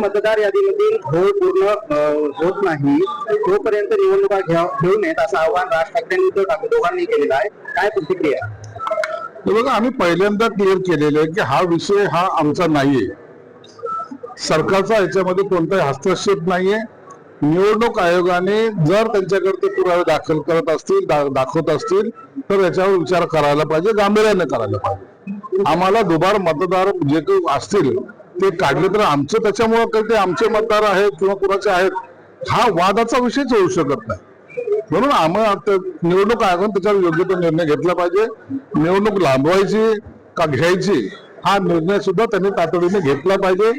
मतदार यादीमधील घोळ पूर्ण होत नाही. तोपर्यंत निवडणुका घ्या- घेऊ नयेत असं आव्हान राज ठाकरे उद्धव ठाकरे दोघांनी केलेलं आहे. काय प्रतिक्रिया? बघा आम्ही पहिल्यांदा क्लिअर केलेलं आहे की हा विषय हा आमचा नाहीये. सरकारचा याच्यामध्ये कोणताही हस्तक्षेप नाहीये. निवडणूक आयोगाने जर त्यांच्याकडे ते पुरावे दाखल करत असतील दाखवत असतील तर याच्यावर विचार करायला पाहिजे गांभीर्याने करायला पाहिजे. आम्हाला दुबार मतदार जे काही असतील ते काढले तर आमचं त्याच्यामुळं काही ते आमचे मतदार आहेत किंवा कुणाचे आहेत हा वादाचा विषयच होऊ शकत नाही. म्हणून आम्हाला निवडणूक आयोगाने त्याच्यावर योग्य तो निर्णय घेतला पाहिजे. निवडणूक लांबवायची का घ्यायची हा निर्णय सुद्धा त्यांनी तातडीने घेतला पाहिजे.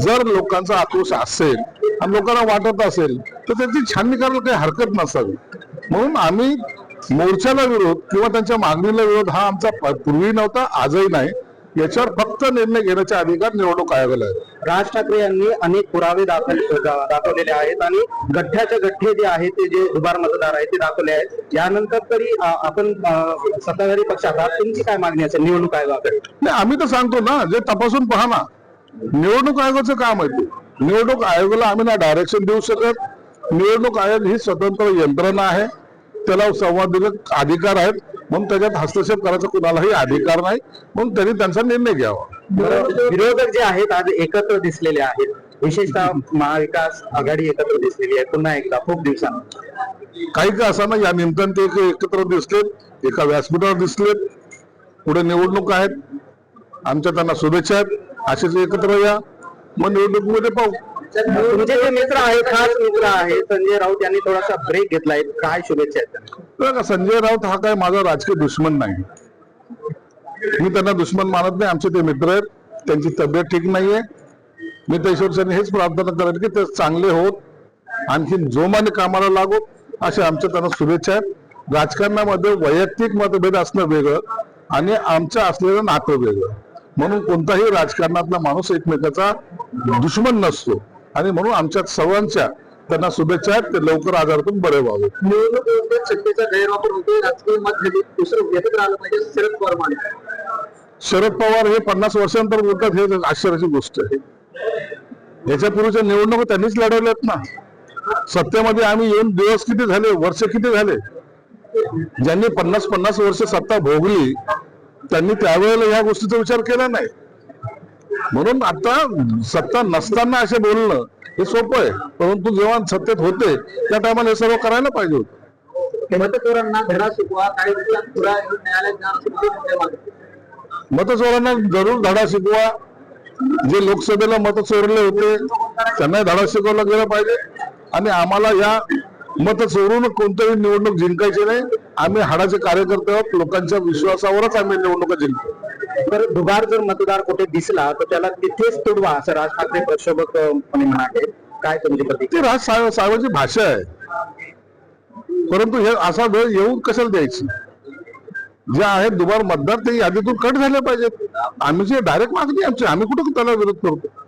जर लोकांचा आक्रोश असेल आणि लोकांना वाटत असेल तर त्याची छाननी करायला काही हरकत नसावी. म्हणून आम्ही मोर्चाला विरोध किंवा त्यांच्या मागणीला विरोध हा आमचा पूर्वी नव्हता आजही नाही. याच्यावर फक्त निर्णय घेण्याचे अधिकार निवडणूक आयोगाला आहेत. राज ठाकरे यांनी अनेक पुरावे दाखल दाखवलेले आहेत आणि गठ्ठ्याचे गठ्ठे जे आहेत ते जे दुबार मतदार आहेत ते दाखवले आहेत. यानंतर तरी आपण सत्ताधारी पक्षात आहात. तुमची काय मागणी असेल निवडणूक आयोगाकडे? नाही आम्ही तर सांगतो ना जे तपासून पहा ना. निवडणूक आयोगाचं काम आहे ते. निवडणूक आयोगाला आम्ही ना डायरेक्शन देऊ शकत. निवडणूक आयोग ही स्वतंत्र यंत्रणा आहे. त्याला संवादित अधिकार आहेत. म्हणून त्याच्यात हस्तक्षेप करायचा कुणालाही अधिकार नाही म्हणून त्यांनी त्यांचा निर्णय घ्यावा. विरोधक जे आहेत आज एकत्र दिसलेले आहेत. विशेषतः महाविकास आघाडी एकत्र दिसलेली आहे. पुन्हा एकदा खूप दिवसांनी. काही का असताना या निमित्ताने ते एक- एकत्र दिसलेत एका व्यासपीठावर दिसलेत. पुढे निवडणूक आहेत. आमच्या त्यांना शुभेच्छा आहेत. असेच एकत्र या. मग निवडणुकीमध्ये पाहू. तुमचे जे मित्र आहेत खास मित्र आहेत संजय राऊत यांनी थोडासा ब्रेक घेतलाय. काय शुभेच्छा आहेत त्यांना? बघा संजय राऊत हा काय माझा राजकीय दुश्मन नाही. मी त्यांना दुश्मन मानत नाही. आमचे ते मित्र आहेत. त्यांची तब्येत ठीक नाहीये. मी त्या ईश्वरच्यांनी हेच प्रार्थना करेन की ते चांगले होत. आणखी जोमाने कामाला लागोत अशा आमच्या त्यांना शुभेच्छा आहेत. राजकारणामध्ये वैयक्तिक मतभेद असणं वेगळं आणि आमचं असलेलं नातं वेगळं. म्हणून कोणताही राजकारणातला माणूस एकमेकाचा दुश्मन नसतो. आणि म्हणून आमच्या सर्वांच्या त्यांना शुभेच्छा आहेत ते लवकर आजारातून बरे व्हावे. निवडणूक व्यवस्थेत सत्तेचा गैरवापर होतोय राजकीय मतभेद दुसरं घेतच राहिलं पाहिजे शरद पवार माने शरद पवार हे पन्नास वर्षांतर बोलतात हे आश्चर्याची गोष्ट आहे. याच्या पूर्वीच्या निवडणुका त्यांनीच लढवल्यात ना. सत्तेमध्ये आम्ही येऊन दिवस किती झाले वर्ष किती झाले? ज्यांनी पन्नास पन्नास वर्ष सत्ता भोगली त्यांनी त्यावेळेला ह्या गोष्टीचा विचार केला नाही. म्हणून आता सत्ता नसताना असे बोलणं हे सोपं आहे. परंतु जेव्हा सत्तेत होते त्या टायमाला हे सर्व करायला पाहिजे होतं. मतचोरांना जरूर धडा शिकवा. जे लोकसभेला मत चोरले होते त्यांना धडा शिकवला गेला पाहिजे. आणि आम्हाला या मत चोरून कोणतंही निवडणूक जिंकायची नाही. आम्ही हाडाचे कार्यकर्ते आहोत लोकांच्या विश्वासावरच आम्ही निवडणुका जिंकतो. तर दुबार जर मतदार कुठे दिसला तर त्याला तिथेच तुडवा असं राज ठाकरे प्रक्षोभकपणे म्हणाले. काय तुमची प्रतिक्रिया? ते राज साहेब साहेबांची भाषा आहे. परंतु हे असा वेळ येऊन कशाला द्यायची? जे आहेत दुबार मतदार ते यादीतून कट झाले पाहिजेत. आम्ही जे डायरेक्ट मागणी आमची आम्ही कुठं त्याला विरोध करतो?